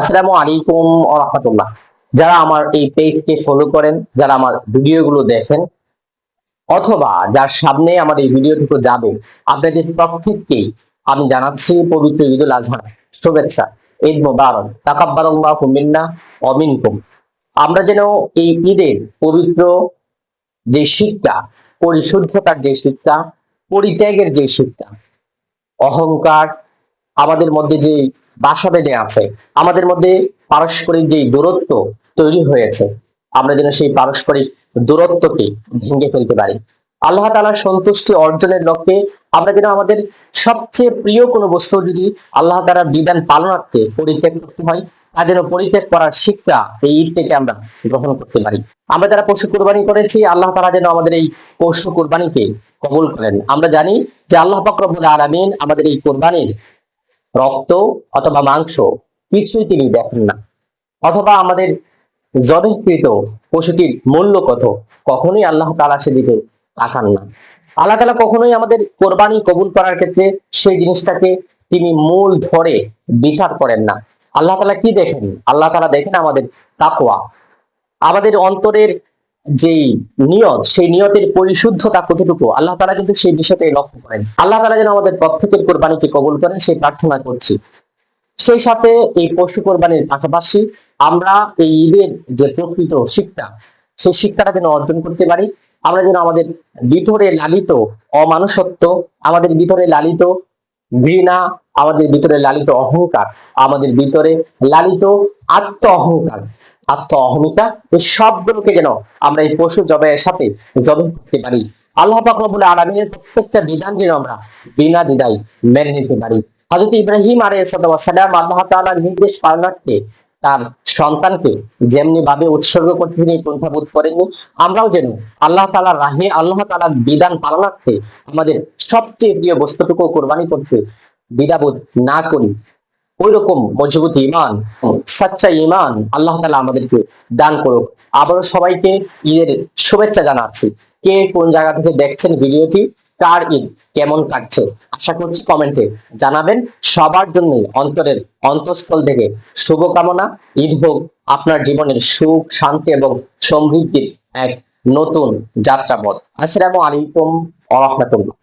আসসালামু আলাইকুম রহমতুল্লাহ। যারা আমার এই পেজকে ফলো করেন, যারা আমার ভিডিওগুলো দেখেন, অথবা যার সামনে আমার এই ভিডিওটুকু যাবে, আপনাদের প্রত্যেককেই আমি জানাচ্ছি পবিত্র ঈদুল আজহা শুভেচ্ছা। ঈদ মোবারক। তাকাব্বারাল্লাহু মিন্না ওয়া মিনকুম। আমরা যেন এই ঈদের পবিত্র যে শিক্ষা, পরিশুদ্ধতার যে শিক্ষা, পরিত্যাগের যে শিক্ষা, অহংকার, আমাদের মধ্যে যে বাসা বেঁধে আছে। আমাদের মধ্যে পারস্পরিক যে দূরত্ব তৈরি হয়েছে, আমরা যেন সেই পারস্পরিক দূরত্বকে ভেঙে ফেলতে পারি। আল্লাহ তালার সন্তুষ্টি অর্জনের লক্ষ্যে আমরা যেন আমাদের সবচেয়ে প্রিয় কোনো বস্তু যদি আল্লাহ তালার বিধান পালনার্থে পরিত্যাগ করতে হয়, তা যেন পরিত্যাগ করার শিক্ষা এই ঈদ থেকে আমরা গ্রহণ করতে পারি। আমরা যারা পশু কোরবানি করেছি, আল্লাহ তালা যেন আমাদের এই পশু কোরবানিকে কবুল করেন। আমরা জানি যে আল্লাহ পাকরবুল আলমিন আমাদের এই কোরবানির রক্ত অথবা মাংস কিছুই তিনি দেখেন না। অথবা আমাদের জনকৃত পশুটির মূল্য কত, কখনোই আল্লাহ তালা সেদিকে তাকান না। আল্লাহ তালা কখনোই আমাদের কোরবানি কবুল করার ক্ষেত্রে সেই জিনিসটাকে তিনি মূল ধরে বিচার করেন না। আল্লাহ তালা কি দেখেন? আল্লাহ তালা দেখেন আমাদের তাকওয়া। আমাদের অন্তরের যেই নিয়ত, সেই নিয়তের পরিশুদ্ধতা কতটুকু? আল্লাহ তালা কিন্তু সেই বিষয়টাই লক্ষ্য করেন। আল্লাহ তালা যেন আমাদের প্রত্যেকের কোরবানিকে কবুল করেন, সেই প্রার্থনা করছি। সেই সাথে এই পশু কোরবানির পাশাপাশি আমরা এই ঈদের যে প্রকৃত শিক্ষা, সেই শিক্ষাটা যেন অর্জন করতে পারি। আমরা যেন আমাদের ভিতরে লালিত অমানুষত্ব, আমাদের ভিতরে লালিত ঘৃণা, আমাদের ভিতরে লালিত অহংকার, আমাদের ভিতরে লালিত আত্ম অহংকার আত্ম অহমিকা এই সবগুলোকে যেন আমরা এই পশু জবাইয়ের সাথে জবাই করতে পারি। আল্লাহ রব্বুল আলামিনের প্রত্যেকটা বিধান যেন আমরা বিনা দ্বিধায় মেনে নিতে পারি। হযরত ইব্রাহিম আলাইহিস সালাম আল্লাহ তাআলার নির্দেশ পালনার্থে তার সন্তানকে যেমনি ভাবে উৎসর্গ করতে তিনি পন্থাবোধ করেননি, আমরাও যেন আল্লাহ তাআলার রাহে, আল্লাহ তাআলার বিধান পালনার্থে আমাদের সবচেয়ে প্রিয় বস্তুটুকু কোরবানি করতে দ্বিধাবোধ না করি। ওই রকম মজবুত ইমান সাচ্চা ইমান আল্লাহ তালা আমাদেরকে দান করুক। আবারও সবাইকে ঈদের শুভেচ্ছা জানাচ্ছি। কে কোন জায়গা থেকে দেখছেন ভিডিওটি, কার ঈদ, কেমন কাটছে, আশা করছি কমেন্টে জানাবেন। সবার জন্য অন্তরের অন্তঃস্থল থেকে শুভকামনা। ঈদ হোক আপনার জীবনের সুখ, শান্তি এবং সমৃদ্ধির এক নতুন যাত্রাপথ। আসসালামু আলাইকুম আ রহমতুল্লাহ।